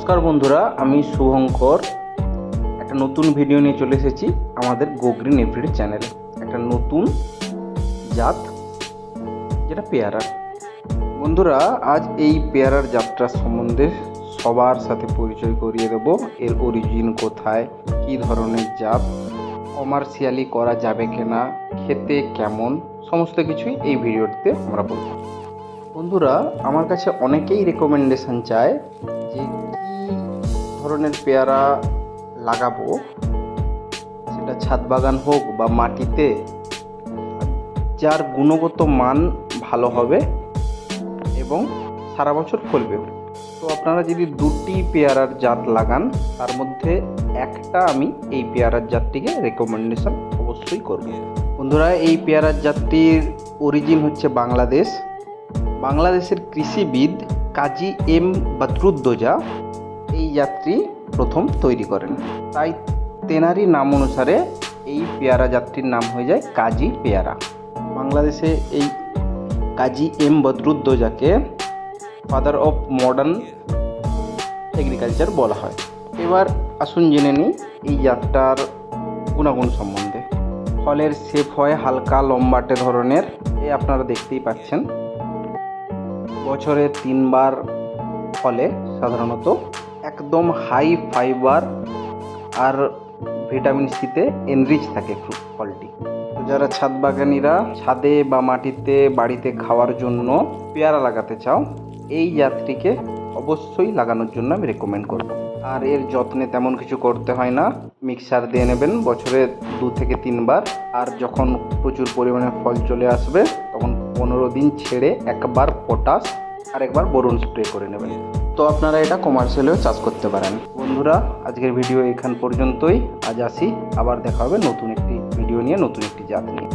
নমস্কার বন্ধুরা, আমি শুভঙ্কর। একটা নতুন ভিডিও নিয়ে চলে এসেছি আমাদের গোগ্রিন এভরিডে চ্যানেলে একটা নতুন জাত, যেটা পেয়ারার। বন্ধুরা, আজ এই পেয়ারার যাত্রা সম্বন্ধে সবার সাথে পরিচয় করিয়ে দেব। এর অরিজিন কোথায়, কী ধরনের জাত কমার্শিয়ালি করা যাবে কিনা, খেতে কেমন, সমস্ত কিছুই এই ভিডিওটিতে আমরা বলব। বন্ধুরা, আমার কাছে অনেকেই রেকমেন্ডেশন চায় ধরনের পেয়ারা লাগাবো। সেটা ছাদ বাগান হোক বা মাটিতে, যার গুণগত মান ভালো হবে এবং সারা বছর ফলবেও তো আপনারা যদি দুটি পেয়ারার জাত লাগান, তার মধ্যে একটা আমি এই পেয়ারার জাতটিকে রেকমেন্ডেশন অবশ্যই করব। বন্ধুরা, এই পেয়ারার জাতটির অরিজিন হচ্ছে বাংলাদেশ। বাংলাদেশের কৃষিবিদ কাজী এম বদরুদ্দোজা। যাত্রী প্রথম তৈরি করেন। তাই তেনারি নাম অনুসারে এই পেয়ারা যাত্রীর নাম হয়ে যায় কাজী পেয়ারা। বাংলাদেশে এই কাজী এম বদরুদ্দোজাকে ফাদার অফ মডার্ন এগ্রিকালচার বলা হয়। এবার আসুন জেনে নিই এই জাতটার গুণাগুণ সম্বন্ধে। ফলের শেপ হয় হালকা লম্বাটে ধরনের, এ আপনারা দেখতেই পাচ্ছেন। বছরে তিনবার ফলে সাধারণত একদম হাই ফাইবার আর ভিটামিন সিতে এনরিচ থাকে ফ্রুট ফলটি তো যারা ছাদ বাগানিরা ছাদে বা মাটিতে, বাড়িতে খাওয়ার জন্য পেয়ারা লাগাতে চাও, এই জাতটিকে অবশ্যই লাগানোর জন্য আমি রেকমেন্ড করব। আর এর যত্নে তেমন কিছু করতে হয় না। মিক্সার দিয়ে নেবেন, বছরে দু থেকে তিনবার। আর যখন প্রচুর পরিমাণে ফল চলে আসবে, তখন পনেরো দিন ছেড়ে একবার পটাশ আর একবার বোরন স্প্রে করে নেবেন। তো আপনারা এটা কমার্শিয়ালেও চাষ করতে পারেন। বন্ধুরা, আজকের ভিডিও এখান পর্যন্তই। আজ আসি, আবার দেখা হবে নতুন একটি ভিডিও নিয়ে, নতুন একটি জাত নিয়ে।